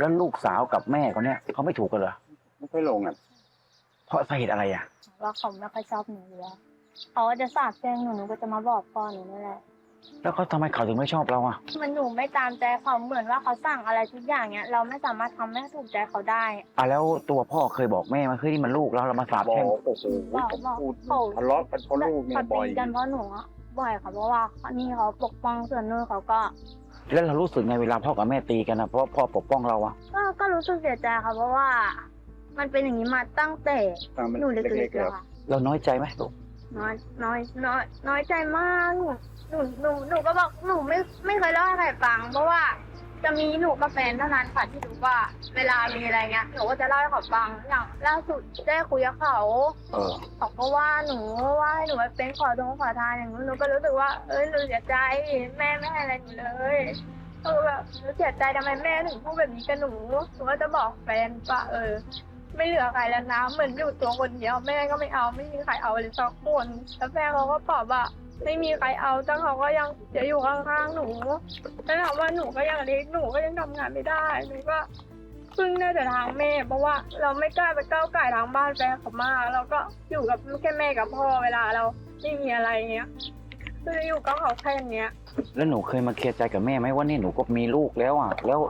แล้วลูกสาวกับแม่เขาเนี่ยเขาไม่ถูกกันเหรอไม่ค่อยลงอะเพราะสาเหตุอะไรอะว่าเขาไม่ค่อยชอบหนูอยู่แล้วเขาก็จะสาบแช่งหนูหนูก็จะมาบอกพ่อหนูนั่นแหละแล้วเขาทำไมเขาถึงไม่ชอบเราอะมันหนูไม่ตามใจเขาเหมือนว่าเขาสั่งอะไรทุกอย่างเนี้ยเราไม่สามารถทำให้ถูกใจเขาได้อะแล้วตัวพ่อเคยบอกแม่ไหมาคือนี่มันลูกเราเรามาสาบบอกแช่งโอ้โหบอกผมบอกพูดเขาทะเลาะกันเพราะลูกเนี่ยเขาบ่อตียกันเพราะหนูอะบ่อยค่ะเพราะว่านี่เขาปกป้องส่วนนู้นเขาก็ แล้วเรารู้สึกไงเวลาพ่อกับแม่ตีกันนะเพราะพ่อปกป้องเราอะก็ก็รู้สึกเสียใจค่ะ เพราะว่า มันเป็นอย่างนี้มาตั้งแต่ตอนมันหนูเล็เล็กกๆๆแล้แล้ววค่ะเราน้อยใจไหมลูกน้อยน้อยน้อยน้อยใจมากหนูหนูหนูหนูก็บอกหนูไม่ไม่เคยเล่าให้ใครฟัง เพราะว่า จะมีหนูกับแฟนเท่านั้นค่ะที่รู้ว่า เวลามีอะไรเงี้ยหนูก็จะเล่าให้เขาฟังอย่างล่าสุดได้คุยกับเขาเออ เขาก็ว่าหนูว่าให้หนูไปเป็นขอทงขอทานอย่างนู้นหนูก็รู้สึกว่าเอ้ยหนูเสียใจแม่ไม่ให้อะไรหนูเลยเออแบบหนูเสียใจทำไมแม่ถึงพูดแบบนี้กับหนูหนูก็จะบอกแฟนว่าเออ ไม่เหลือใครแล้วนะเหมือนอยู่ตัวคนเดียวแม่ก็ไม่เอาไม่มีใครเอาเลยสักคนแล้วแม่เขาก็ตอบว่า ไม่มีใครเอาแต่เขาก็ยังจะอยู่ข้างๆหนูแล้วถามว่าหนูก็ยังเล็กหนูก็ยังทำงานไม่ได้หนูก็พึ่งได้แต่ทางแม่เพราะว่าเราไม่กล้าไปก้าวไก่ายทางบ้านแฟนเขามากเราก็อยู่กับแค่แม่กับพ่อเวลาเราไม่มีอะไรเงี้ยคืออยู่กับเขาแค่เนี้ย แล้วหนูเคยมาเคลียร์ใจกับแม่ไหมว่านี่หนูก็มีลูกแล้วอะ แล้ว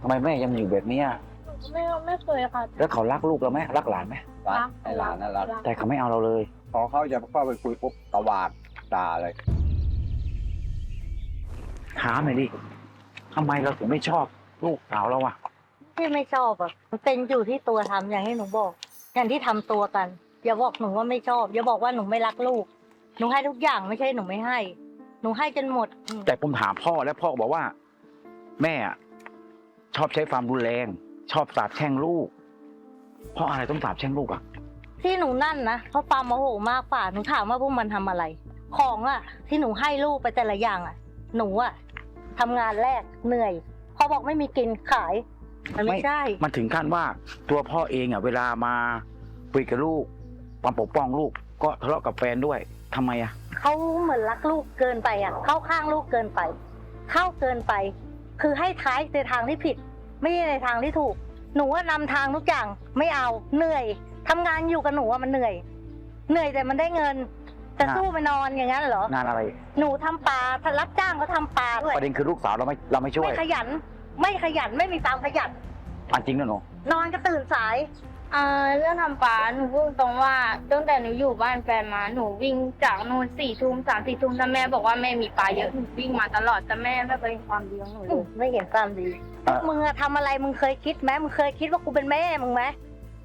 ทำไมแม่ยังอยู่แบบเนี้ยหนูไม่ไม่เคยค่ะ แล้วเขารักลูกเราไหมรักหลานไหมรักไอ้หลานน่ารักแต่เขาไม่เอาเราเลย พอเขาจะเข้าไปคุยปุ๊บตวาด ด่าเลย ถามหน่อยดิทำไมเราถึงไม่ชอบลูกสาวเราอะที่ไม่ชอบอะมันเป็นอยู่ที่ตัวทำอย่างที่หนูบอกอย่างที่ทำตัวกัน อย่าบอกหนูว่าไม่ชอบอย่าบอกว่าหนูไม่รักลูก หนูให้ทุกอย่างไม่ใช่หนูไม่ให้ หนูให้จนหมดอืมแต่ผมถามพ่อแล้วพ่อก็บอกว่า แม่อะชอบใช้ความรุนแรง ชอบสาบแช่งลูกเพราะอะไรต้องสาบแช่งลูกอะที่หนูนั่นนะเพราะความโมโหมากฝ่าหนูถามว่าพวกมันทำอะไร ของอะ ที่หนูให้ลูกไปแต่ละอย่างอะ หนูอะทำงานแรกเหนื่อย พอบอกไม่มีกินขาย มันไม่ไม่ ใช่ มันถึงขั้นว่าตัวพ่อเองอะ เวลามาคุยกับลูกความปกป้องลูกก็ทะเลาะกับแฟนด้วยทำไมอะ เขาเหมือนรักลูกเกินไปอะ เข้าข้างลูกเกินไป เข้าเกินไป คือให้ท้ายในทางที่ผิด ไม่ใช่ในทางที่ถูก หนูว่านำทางทุกอย่างไม่เอาเหนื่อยทำงานอยู่กับหนูว่ามันเหนื่อย เหนื่อยแต่มันได้เงิน จะน่ะสู้ไปนอนอย่างนั้นเหรอ งานอะไร หนูทำปลาถ้ารับจ้างก็ทำปลาด้วยประเด็นคือลูกสาวเราไม่เราไม่ช่วย ไม่ขยัน ไม่ขยันไม่มีความขยัน อันจริงนะหนูนอนก็ตื่นสาย เอ่อเรื่องทำปลาหนูพูดตรงว่าตั้งแต่หนูอยู่บ้านแฟนมาหนูวิ่งจากนู่นสี่ทุ่มสามสี่ทุ่มถ้าแม่บอกว่าแม่มีปลาเยอะหนูวิ่งมาตลอดแต่แม่ไม่เคยเห็นความดีของหนูเลอืมยไม่เห็นความดี เอ่อมึงอะทำอะไรมึงเคยคิดไหมมึงเคยคิดว่ากูเป็นแม่มึงไหม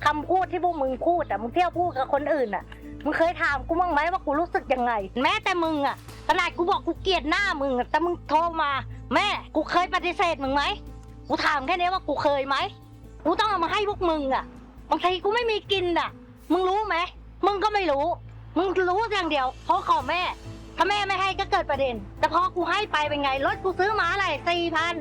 คำพูดที่พวกมึงพูดอะมึงเที่ยวพูดกับคนอื่นอะ มึงเคยถามกูบ้างไหมว่ากูรู้สึกยังไง แม้แต่มึงอะขนาดกูบอกกูเกลียดหน้ามึงอะแต่มึงโทรมา แม่กูเคยปฏิเสธมึงไหมกูถามแค่นี้ว่ากูเคยไหมกูต้องเอามาให้พวกมึงอะบางทีกูไม่มีกินอะมึงรู้ไหมมึงก็ไม่รู้ มึงรู้อย่างเดียวเพราะขอแม่ ถ้าแม่ไม่ให้ก็เกิดประเด็น แต่พอกูให้ไปเป็นไงรถกูซื้อมาอะไรสี่พัน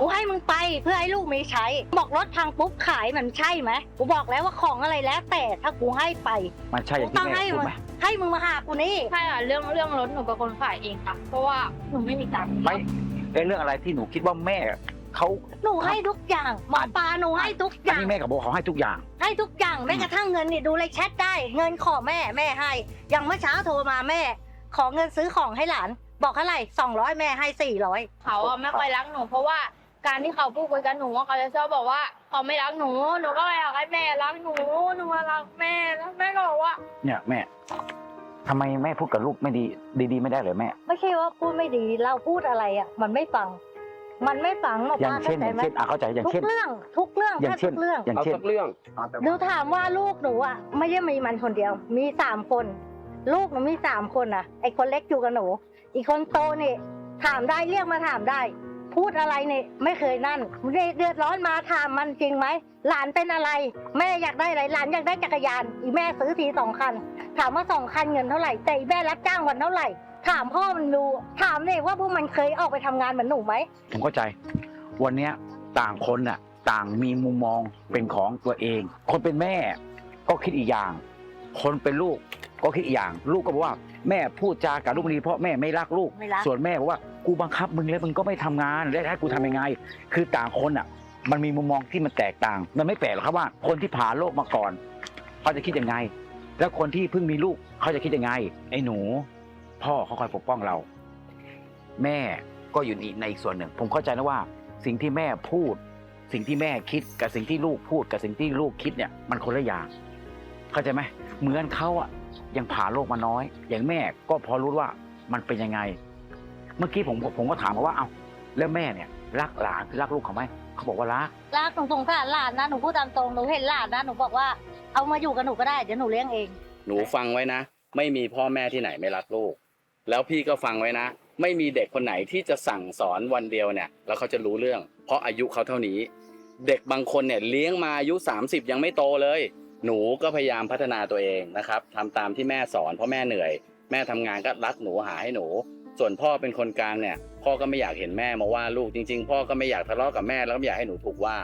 กูให้มึงไปเพื่อให้ลูกมีใช้ บอกรถพังปุ๊บขายมันใช่ไหมกูบอกแล้วว่าของอะไรแล้ว แต่ถ้ากูให้ไป มันใช่อกูย่างต้อที่งแม่ให้พูดมึงไหมให้มึงมาหากูนี่ใช่ค่ะเรื่องเรื่องรถหนูเป็นคนขายเองค่ะเพราะว่าหนูไม่มีตังค์ไม่เอ้เรื่องอะไรที่หนูคิดว่าแม่เขาหนูให้ทุกอย่างหมอปลาหนูให้ทุกออันย่าง นี้แม่กับบอกเขาให้ทุกอย่าง ให้ทุกอย่างแม้กระทั่งเงินนี่ดูเลยแชทได้ เงินขอแม่แม่ให้ อย่างเมื่อเช้าโทรมาแม่ ขอเงินซื้อของให้หลาน บอกเท่าไหร่สองร้อยแม่ให้สี่ร้อยเขาอะไม่ค่อยรักหนูเพราะว่า การที่เขาพูดคุยกับหนูอะเขาจะชอบบอกว่าเขาไม่รักหนูหนูก็เลยอยากให้แม่รักหนูหนูมารักแม่แล้วแม่ก็บอกว่า เนี่ยแม่ทำไมแม่พูดกับลูกไม่ดี ดี ๆ ไม่ได้เลยแม่ ไม่ใช่ว่าพูดไม่ดีเราพูดอะไรอะ มันไม่ฟัง มันไม่ฟังหมออปย่างลาเช่นอเข้าใจย่างไหมเช่นอะเข้าใจอย่างทุเช่น กเรื่อง ทุกเรื่องอย่างแทบเช่น ทุกเรื่องอย่างเอาเช่น สักเรื่องเอาแต่หนูถามว่าลูกหนูอะไม่ใช่มีมันคนเดียว มีสามคน ลูกหนูมีสามคนอะไอคนเล็กอยู่กับหนู อีกคนโตนี่ถามได้เรียกมาถามได้ พูดอะไรเนี่ยไม่เคยนั่นเดือดร้อนมาถามมันจริงไหมหลานเป็นอะไร แม่อยากได้อะไรหลานอยากได้จักรยาน อีแม่ซื้อทีสองคัน ถามว่าสองคันเงินเท่าไหร่แต่อีแม่รับจ้างวันเท่าไหร่ ถามพ่อมันดูถามเลยว่าพวกมันเคยออกไปทำงานเหมือนหนูไหมผมเข้าใจ วันเนี้ยต่างคนน่ะ ต่างมีมุมมองเป็นของตัวเอง คนเป็นแม่ก็คิดอีกอย่าง คนเป็นลูกก็คิดอีกอย่าง ลูกก็บอกว่า แม่พูดจากับลูกไม่ดีเพราะแม่ไม่รักลูก ไม่รัก ส่วนแม่บอกว่ากูบังคับมึงแล้วมึงก็ไม่ทำงานแล้วให้กูทำยังไง คือต่างคนอะ มันมีมุมมองที่มันแตกต่าง มันไม่แปลกหรอกครับว่า คนที่ผ่านโลกมาก่อน เขาจะคิดยังไง แล้วคนที่เพิ่งมีลูกเขาจะคิดยังไง ไอ้หนู พ่อเขาคอยปกป้องเรา แม่ก็อยู่อีกในอีกส่วนหนึ่ง ผมเข้าใจนะว่า สิ่งที่แม่พูด สิ่งที่แม่คิดกับสิ่งที่ลูกพูดกับสิ่งที่ลูกคิดเนี่ย มันคนละอย่างเข้าใจไหมเหมือนเขาอะ ยังผ่านโลกมาน้อย อย่างแม่ก็พอรู้ว่ามันเป็นยังไง เมื่อกี้ผมผมก็ถามเขาว่าเอ้าแล้วแม่เนี่ย รักหลานคือรักลูกเขาไหมเขาบอกว่ารักรักหนูสงสารหลานนะหนูพูดตามตรงหนูเห็นหลานนะหนูบอกว่าเอามาอยู่กับหนูก็ได้เดี๋ยวหนูเลี้ยงเอง หนูฟังไว้นะ ไม่มีพ่อแม่ที่ไหนไม่รักลูก แล้วพี่ก็ฟังไว้นะ ไม่มีเด็กคนไหนที่จะสั่งสอนวันเดียวเนี่ย แล้วเขาจะรู้เรื่อง เพราะอายุเขาเท่านี้ เด็กบางคนเนี่ยเลี้ยงมาอายุ 30 ยังไม่โตเลย หนูก็พยายามพัฒนาตัวเองนะครับทำตามที่แม่สอนเพราะแม่เหนื่อย แม่ทำงานก็รักหนูหาให้หนู ส่วนพ่อเป็นคนกลางเนี่ย พ่อก็ไม่อยากเห็นแม่มาว่าลูกจริง ๆ พ่อก็ไม่อยากทะเลาะกับแม่แล้วก็ไม่อยากให้หนูถูกว่า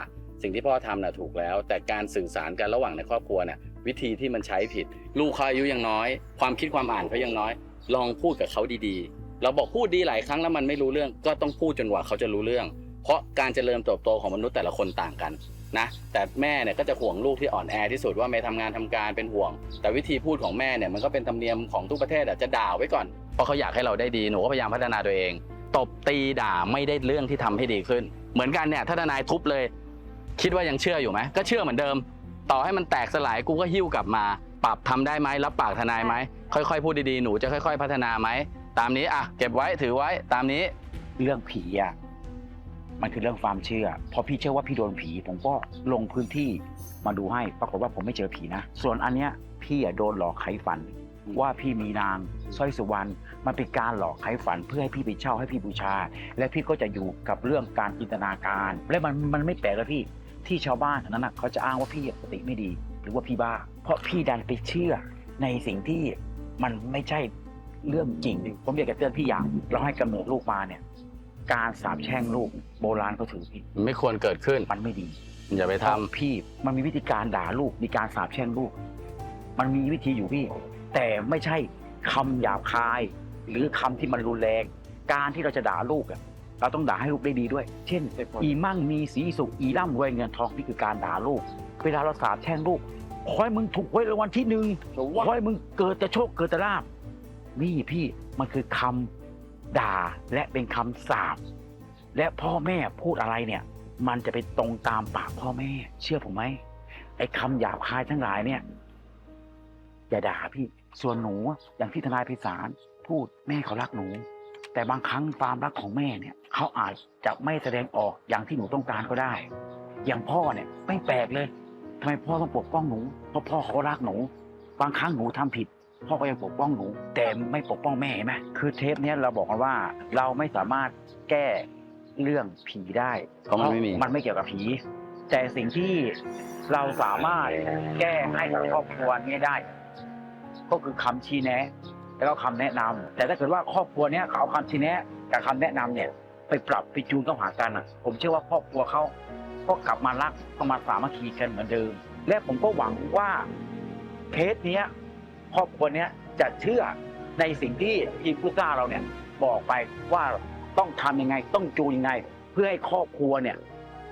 สิ่งที่พ่อทำน่ะถูกแล้ว แต่การสื่อสารกันระหว่างในครอบครัวเนี่ยวิธีที่มันใช้ผิด ลูกเขาอายุยังน้อย ความคิดความอ่านเขายังน้อย ลองพูดกับเขาดีๆ เราบอกพูดดีหลายครั้งแล้วมันไม่รู้เรื่อง ก็ต้องพูดจนกว่าเขาจะรู้เรื่อง เพราะการเจริญเติบโตของมนุษย์แต่ละคนต่างกัน นะแต่แม่เนี่ยก็จะห่วงลูกที่อ่อนแอที่สุดว่าไม่ทำงานทำการเป็นห่วง แต่วิธีพูดของแม่เนี่ยมันก็เป็นธรรมเนียมของทุกประเทศอะจะด่าไว้ก่อนเพราะเขาอยากให้เราได้ดีหนูก็พยายามพัฒนาตัวเอง ตบตีด่าไม่ได้เรื่องที่ทำให้ดีขึ้น เหมือนกันเนี่ยถ้าทนายทุบเลย คิดว่ายังเชื่ออยู่ไหมก็เชื่อเหมือนเดิม ต่อให้มันแตกสลายกูก็หิ้วกลับมา ปรับทำได้ไหมรับปากทนายไหมค่อยๆพูดดีๆหนูจะค่อย ๆ พัฒนาไหมตามนี้อะเก็บไว้ถือไว้ตามนี้ เรื่องผีอะ มันคือเรื่องความเชื่อ พอพี่เชื่อว่าพี่โดนผี ผมก็ลงพื้นที่มาดูให้ปรากฏว่าผมไม่เจอผีนะ ส่วนอันเนี้ยพี่อะโดนหลอกไขฝัน ว่าพี่มีนางสร้อยสุวรรณมันเป็นการหลอกไขฝันเพื่อให้พี่ไปเช่าให้พี่บูชา และพี่ก็จะอยู่กับเรื่องการจินตนาการ และมันมันไม่แปลกเลยพี่ที่ชาวบ้านนั้นนะเขาจะอ้างว่าพี่สติไม่ดี หรือว่าพี่บ้า เพราะพี่ดันไปเชื่อในสิ่งที่มันไม่ใช่เรื่องจริง ผมอยากจะเตือนพี่อย่าง เราให้กำเนิดลูกมาเนี่ย การสาบแช่งลูกโบราณเขาถือพี่ไม่ควรเกิดขึ้น มันไม่ดีอย่าไปเพทำราะพี่มันมีวิธีการด่าลูกมีการสาบแช่งลูก มันมีวิธีอยู่พี่ แต่ไม่ใช่คำหยาบคาย หรือคำที่มันรุนแรง การที่เราจะด่าลูกอะเราต้องด่าให้ลูกได้ดีด้วย เช่น อีมั่งมีสีสุขอีร่ำรวยเงินทองนี่คือการด่าลูก เวลาเราสาบแช่งลูกขอให้มึงถูกไว้รางวัลที่หนึ่งขอให้มึงเกิดแต่โชคเกิดแต่ลาบนี่พี่มันคือคำ ด่าและเป็นคำสาปและพ่อแม่พูดอะไรเนี่ย มันจะไปตรงตามปากพ่อแม่ เชื่อผมไหมไอ้คำหยาบคายทั้งหลายเนี่ยอย่าด่าพี่ส่วนหนูอย่างที่ทนายไพิสารพูดแม่เขารักหนู แต่บางครั้งความรักของแม่เนี่ยเขาอาจจะไม่แสดงออกอย่างที่หนูต้องการก็ได้ อย่างพ่อเนี่ยไม่แปลกเลยทำไมพ่อต้องปกป้องหนูเพราะพ่อเขารักหนู บางครั้งหนูทำผิด พ่อก็ยังปกป้องหนู แต่ไม่ปกป้องแม่เห็นไหมคือเทปเนี้ยเราบอกกันว่าเราไม่สามารถแก้เรื่องผีได้เพราะมันไม่มี มันไม่เกี่ยวกับผี แต่สิ่งที่เราสามารถแก้ให้กับครอบครัวนี้ได้ ก็คือคำชี้แนะ แล้วก็คำแนะนำแต่ถ้าเกิดว่าครอบครัวเนี้ยเขาเอาคำชี้แนะกับคำแนะนำเนี่ย ไปปรับไปจูนเข้าหากันอะ ผมเชื่อว่าครอบครัวเขาก็กลับมารักก็มาสามัคคีกันเหมือนเดิม และผมก็หวังว่าเคสเนี้ย ครอบครัวเนี้ยจะเชื่อในสิ่งที่ทีมผู้กล้าเราเนี่ยบอกไปว่าต้องทำยังไงต้องจูนยังไง เพื่อให้ครอบครัวเนี่ย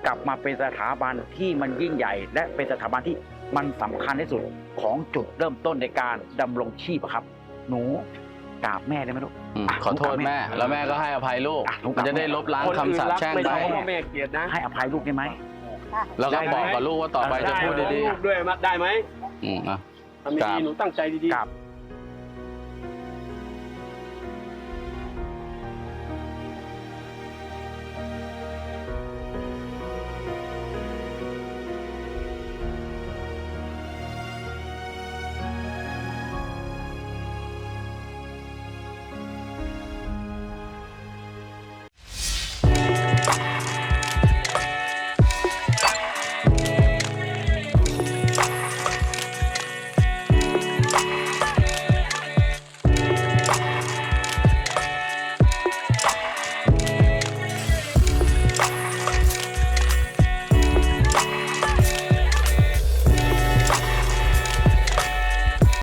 กลับมาเป็นสถาบันที่มันยิ่งใหญ่ และเป็นสถาบันที่มันสำคัญที่สุดของจุดเริ่มต้นในการดำรงชีพอะครับ หนูกราบแม่ได้ไหมลูกอืมอะขอโทษแม่ แล้วแม่ก็ให้อภัยลูกอะลูกมันจะได้ลบล้างคำสาปแช่งไม่ไปใช่ว่าแม่เกลียดนะให้อภัยลูกได้ไหมแล้วก็ได้ไหมบอกกับลูกว่าต่อไปจะพูดดีลูกด้วยมาได้ไหมๆอืมอะ ทำครัดีบๆหนูตั้งใจดีกราบ